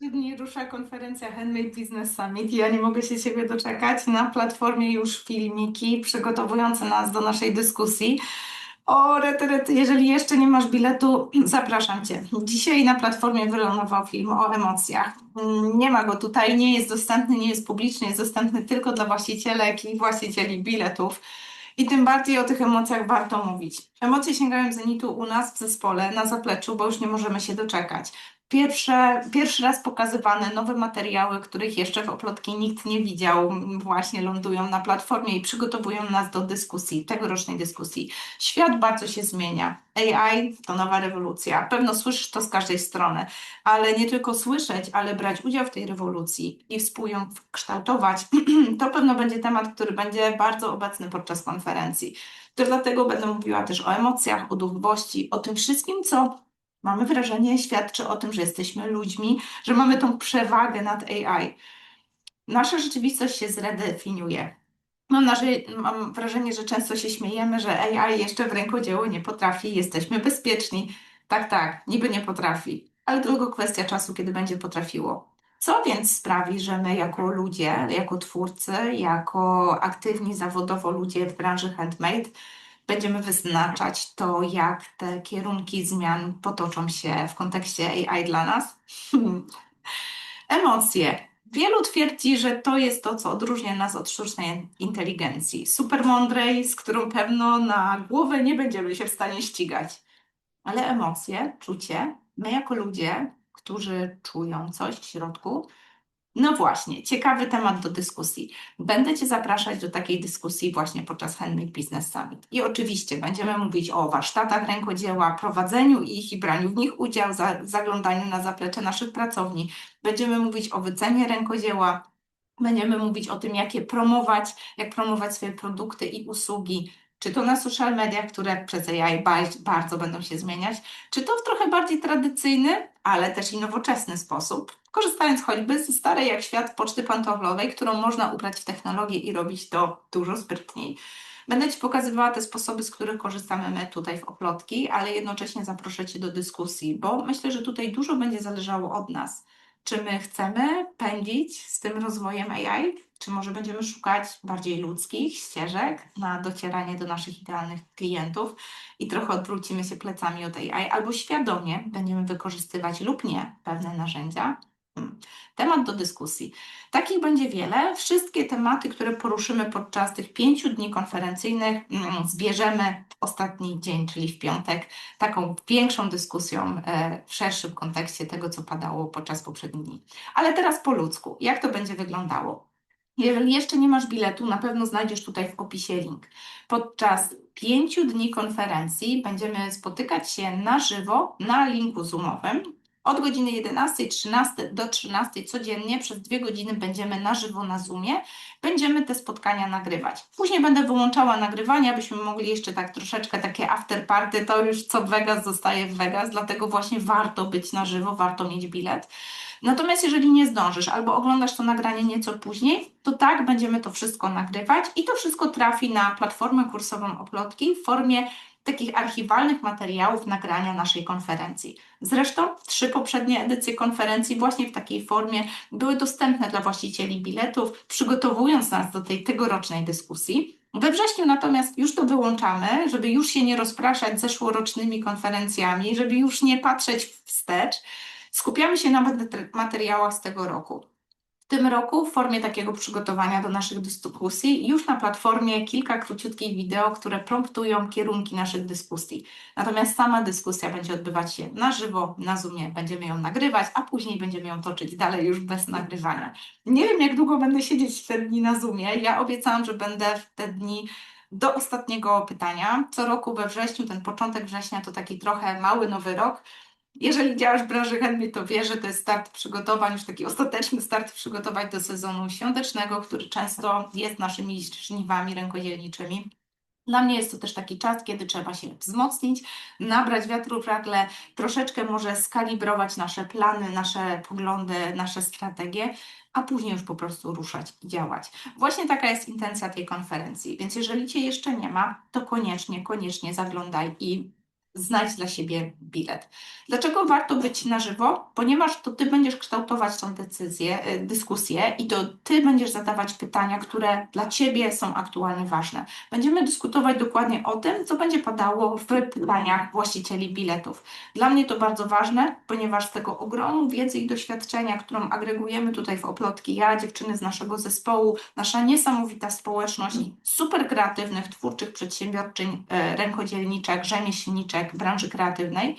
dni rusza konferencja Handmade Business Summit ja nie mogę się Ciebie doczekać. Na platformie już filmiki przygotowujące nas do naszej dyskusji. O, rety, jeżeli jeszcze nie masz biletu, zapraszam Cię. Dzisiaj na platformie wylądował film o emocjach. Nie ma go tutaj, nie jest dostępny, nie jest publiczny, jest dostępny tylko dla właścicielek i właścicieli biletów. I tym bardziej o tych emocjach warto mówić. Emocje sięgają zenitu u nas w zespole, na zapleczu, bo już nie możemy się doczekać. Pierwsze, pierwszy raz pokazywane nowe materiały, których jeszcze w Oplotki nikt nie widział, właśnie lądują na platformie i przygotowują nas do dyskusji, tegorocznej dyskusji. Świat bardzo się zmienia. AI to nowa rewolucja. Pewno słyszysz to z każdej strony, ale nie tylko słyszeć, ale brać udział w tej rewolucji i współją kształtować, to pewno będzie temat, który będzie bardzo obecny podczas konferencji. To dlatego będę mówiła też o emocjach, o duchowości, o tym wszystkim, co mamy wrażenie świadczy o tym, że jesteśmy ludźmi, że mamy tą przewagę nad AI. Nasza rzeczywistość się zredefiniuje. Mam, naże- mam wrażenie, że często się śmiejemy, że AI jeszcze w rękodzieło nie potrafi, jesteśmy bezpieczni. Tak, tak, niby nie potrafi, ale tylko kwestia czasu, kiedy będzie potrafiło. Co więc sprawi, że my jako ludzie, jako twórcy, jako aktywni zawodowo ludzie w branży handmade, będziemy wyznaczać to, jak te kierunki zmian potoczą się w kontekście AI dla nas? Emocje. Wielu twierdzi, że to jest to, co odróżnia nas od sztucznej inteligencji. Super mądrej, z którą pewno na głowę nie będziemy się w stanie ścigać. Ale emocje, czucie, my jako ludzie, którzy czują coś w środku, no właśnie, ciekawy temat do dyskusji. Będę Cię zapraszać do takiej dyskusji właśnie podczas Handmade Business Summit. I oczywiście będziemy mówić o warsztatach rękodzieła, prowadzeniu ich i braniu w nich udziału, za, zaglądaniu na zaplecze naszych pracowni. Będziemy mówić o wycenie rękodzieła. Będziemy mówić o tym, jak je promować, jak promować swoje produkty i usługi, czy to na social mediach, które przez AI ba- bardzo będą się zmieniać, czy to w trochę bardziej tradycyjny, ale też i nowoczesny sposób, korzystając choćby ze starej jak świat poczty pantoflowej, którą można ubrać w technologię i robić to dużo sprytniej. Będę Ci pokazywała te sposoby, z których korzystamy my tutaj w Oplotki, ale jednocześnie zaproszę Cię do dyskusji, bo myślę, że tutaj dużo będzie zależało od nas. Czy my chcemy pędzić z tym rozwojem AI, czy może będziemy szukać bardziej ludzkich ścieżek na docieranie do naszych idealnych klientów i trochę odwrócimy się plecami od AI, albo świadomie będziemy wykorzystywać lub nie pewne narzędzia? Temat do dyskusji. Takich będzie wiele. Wszystkie tematy, które poruszymy podczas tych pięciu dni konferencyjnych, mm, zbierzemy w ostatni dzień, czyli w piątek, taką większą dyskusją e, w szerszym kontekście tego, co padało podczas poprzednich dni. Ale teraz po ludzku. Jak to będzie wyglądało? Jeżeli jeszcze nie masz biletu, na pewno znajdziesz tutaj w opisie link. Podczas pięciu dni konferencji będziemy spotykać się na żywo na linku Zoomowym. Od godziny 11, 13 do 13 codziennie przez dwie godziny będziemy na żywo na Zoomie. Będziemy te spotkania nagrywać. Później będę wyłączała nagrywania, abyśmy mogli jeszcze tak troszeczkę takie after party, to już co Vegas zostaje w Vegas, dlatego właśnie warto być na żywo, warto mieć bilet. Natomiast jeżeli nie zdążysz albo oglądasz to nagranie nieco później, to tak będziemy to wszystko nagrywać i to wszystko trafi na platformę kursową Oplotki w formie takich archiwalnych materiałów nagrania naszej konferencji. Zresztą trzy poprzednie edycje konferencji właśnie w takiej formie były dostępne dla właścicieli biletów, przygotowując nas do tej tegorocznej dyskusji. We wrześniu natomiast już to wyłączamy, żeby już się nie rozpraszać zeszłorocznymi konferencjami, żeby już nie patrzeć wstecz. Skupiamy się na mater- materiałach z tego roku. W tym roku w formie takiego przygotowania do naszych dyskusji już na platformie kilka króciutkich wideo, które promptują kierunki naszych dyskusji. Natomiast sama dyskusja będzie odbywać się na żywo, na Zoomie, będziemy ją nagrywać, a później będziemy ją toczyć dalej już bez nagrywania. Nie wiem, jak długo będę siedzieć w te dni na Zoomie. Ja obiecałam, że będę w te dni do ostatniego pytania. Co roku we wrześniu, ten początek września to taki trochę mały nowy rok. Jeżeli działasz w branży handmade, to wiesz, że to jest start przygotowań, już taki ostateczny start przygotowań do sezonu świątecznego, który często jest naszymi żniwami rękodzielniczymi. Dla mnie jest to też taki czas, kiedy trzeba się wzmocnić, nabrać wiatru w ragle, troszeczkę może skalibrować nasze plany, nasze poglądy, nasze strategie, a później już po prostu ruszać i działać. Właśnie taka jest intencja tej konferencji, więc jeżeli Cię jeszcze nie ma, to koniecznie, koniecznie zaglądaj i znajdź dla siebie bilet. Dlaczego warto być na żywo? Ponieważ to Ty będziesz kształtować tą decyzję, y, dyskusję i to Ty będziesz zadawać pytania, które dla Ciebie są aktualnie ważne. Będziemy dyskutować dokładnie o tym, co będzie padało w pytaniach właścicieli biletów. Dla mnie to bardzo ważne, ponieważ z tego ogromu wiedzy i doświadczenia, którą agregujemy tutaj w Oplotki, ja, dziewczyny z naszego zespołu, nasza niesamowita społeczność super kreatywnych, twórczych przedsiębiorczyń, e, rękodzielniczek, rzemieślniczek branży kreatywnej,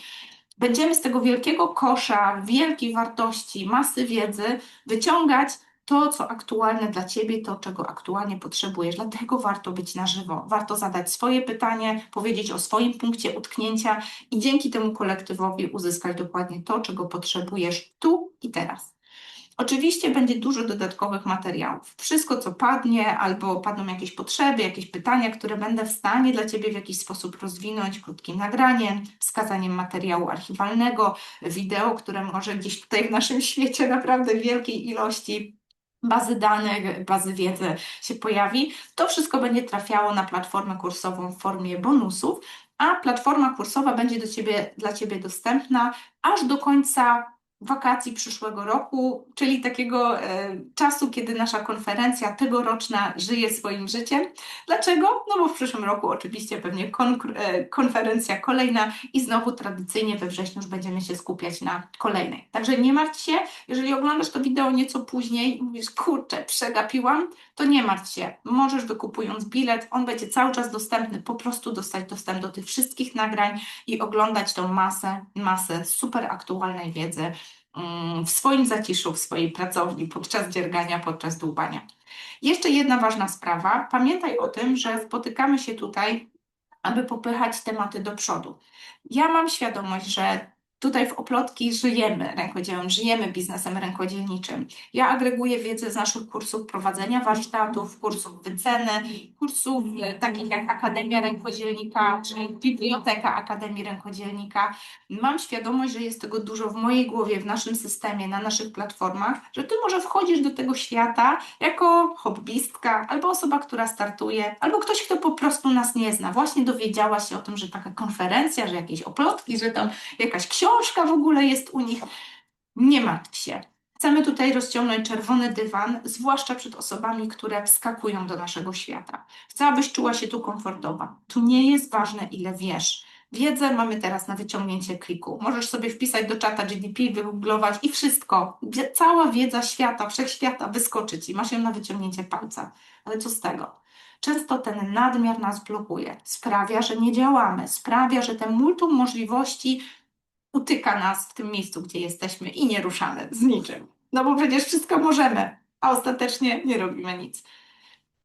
będziemy z tego wielkiego kosza, wielkiej wartości, masy wiedzy wyciągać to, co aktualne dla Ciebie, to, czego aktualnie potrzebujesz. Dlatego warto być na żywo. Warto zadać swoje pytanie, powiedzieć o swoim punkcie utknięcia i dzięki temu kolektywowi uzyskać dokładnie to, czego potrzebujesz tu i teraz. Oczywiście będzie dużo dodatkowych materiałów. Wszystko, co padnie, albo padną jakieś potrzeby, jakieś pytania, które będę w stanie dla Ciebie w jakiś sposób rozwinąć krótkim nagraniem, wskazaniem materiału archiwalnego, wideo, które może gdzieś tutaj w naszym świecie naprawdę wielkiej ilości bazy danych, bazy wiedzy się pojawi. To wszystko będzie trafiało na platformę kursową w formie bonusów, a platforma kursowa będzie do ciebie, dla Ciebie dostępna aż do końca wakacji przyszłego roku, czyli takiego e, czasu, kiedy nasza konferencja tegoroczna żyje swoim życiem. Dlaczego? No bo w przyszłym roku oczywiście pewnie e, konferencja kolejna i znowu tradycyjnie we wrześniu już będziemy się skupiać na kolejnej. Także nie martw się, jeżeli oglądasz to wideo nieco później i mówisz, kurczę, przegapiłam, to nie martw się. Możesz wykupując bilet, on będzie cały czas dostępny, po prostu dostać dostęp do tych wszystkich nagrań i oglądać tą masę, masę super aktualnej wiedzy w swoim zaciszu, w swojej pracowni, podczas dziergania, podczas dłubania. Jeszcze jedna ważna sprawa. Pamiętaj o tym, że spotykamy się tutaj, aby popychać tematy do przodu. Ja mam świadomość, że tutaj w Oplotki żyjemy rękodziełem, żyjemy biznesem rękodzielniczym. Ja agreguję wiedzę z naszych kursów prowadzenia warsztatów, kursów wyceny, kursów e, takich jak Akademia Rękodzielnika czy Biblioteka Akademii Rękodzielnika. Mam świadomość, że jest tego dużo w mojej głowie, w naszym systemie, na naszych platformach, że ty może wchodzisz do tego świata jako hobbystka, albo osoba, która startuje, albo ktoś, kto po prostu nas nie zna. Właśnie dowiedziała się o tym, że taka konferencja, że jakieś oplotki, że tam jakaś książka w ogóle jest u nich. Nie martw się. Chcemy tutaj rozciągnąć czerwony dywan, zwłaszcza przed osobami, które wskakują do naszego świata. Chcę, abyś czuła się tu komfortowo. Tu nie jest ważne, ile wiesz. Wiedzę mamy teraz na wyciągnięcie kliku. Możesz sobie wpisać do czata GDP, wygooglować i wszystko. Cała wiedza świata, wszechświata wyskoczy ci. Masz ją na wyciągnięcie palca. Ale co z tego? Często ten nadmiar nas blokuje. Sprawia, że nie działamy. Sprawia, że te multum możliwości utyka nas w tym miejscu, gdzie jesteśmy i nie ruszamy z niczym. No bo przecież wszystko możemy, a ostatecznie nie robimy nic.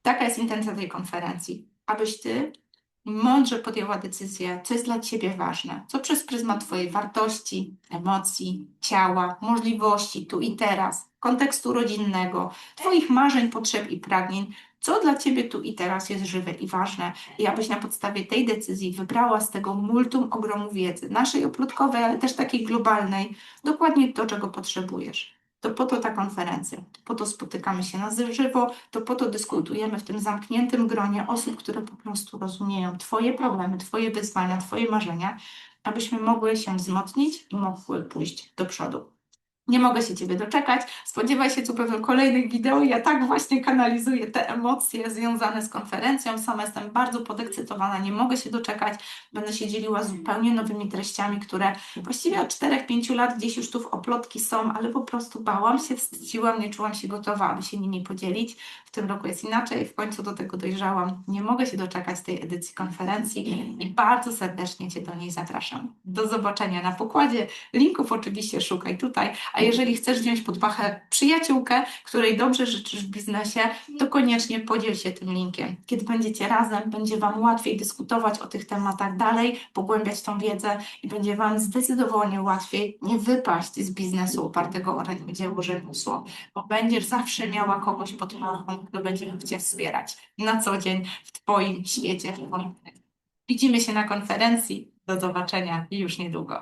Taka jest intencja tej konferencji, abyś ty mądrze podjęła decyzję, co jest dla ciebie ważne, co przez pryzmat twojej wartości, emocji, ciała, możliwości tu i teraz, kontekstu rodzinnego, twoich marzeń, potrzeb i pragnień, co dla ciebie tu i teraz jest żywe i ważne i abyś na podstawie tej decyzji wybrała z tego multum ogromu wiedzy, naszej oplotkowej, ale też takiej globalnej, dokładnie to, czego potrzebujesz. To po to ta konferencja, po to spotykamy się na żywo, to po to dyskutujemy w tym zamkniętym gronie osób, które po prostu rozumieją Twoje problemy, Twoje wyzwania, Twoje marzenia, abyśmy mogły się wzmocnić i mogły pójść do przodu. Nie mogę się Ciebie doczekać. Spodziewaj się tu pewno kolejnych wideo. Ja tak właśnie kanalizuję te emocje związane z konferencją. Sama jestem bardzo podekscytowana, nie mogę się doczekać. Będę się dzieliła zupełnie nowymi treściami, które właściwie od 4-5 lat gdzieś już tu w oplotki są, ale po prostu bałam się, wstydziłam, nie czułam się gotowa, aby się nimi podzielić. W tym roku jest inaczej, w końcu do tego dojrzałam. Nie mogę się doczekać tej edycji konferencji i bardzo serdecznie Cię do niej zapraszam. Do zobaczenia na pokładzie. Linków oczywiście szukaj tutaj, a jeżeli chcesz wziąć pod pachę przyjaciółkę, której dobrze życzysz w biznesie, to koniecznie podziel się tym linkiem. Kiedy będziecie razem, będzie Wam łatwiej dyskutować o tych tematach dalej, pogłębiać tą wiedzę i będzie Wam zdecydowanie łatwiej nie wypaść z biznesu opartego o rękodzieło rzemiosło, bo będziesz zawsze miała kogoś pod pachą, kto będzie Cię wspierać na co dzień w Twoim świecie. Widzimy się na konferencji. Do zobaczenia już niedługo.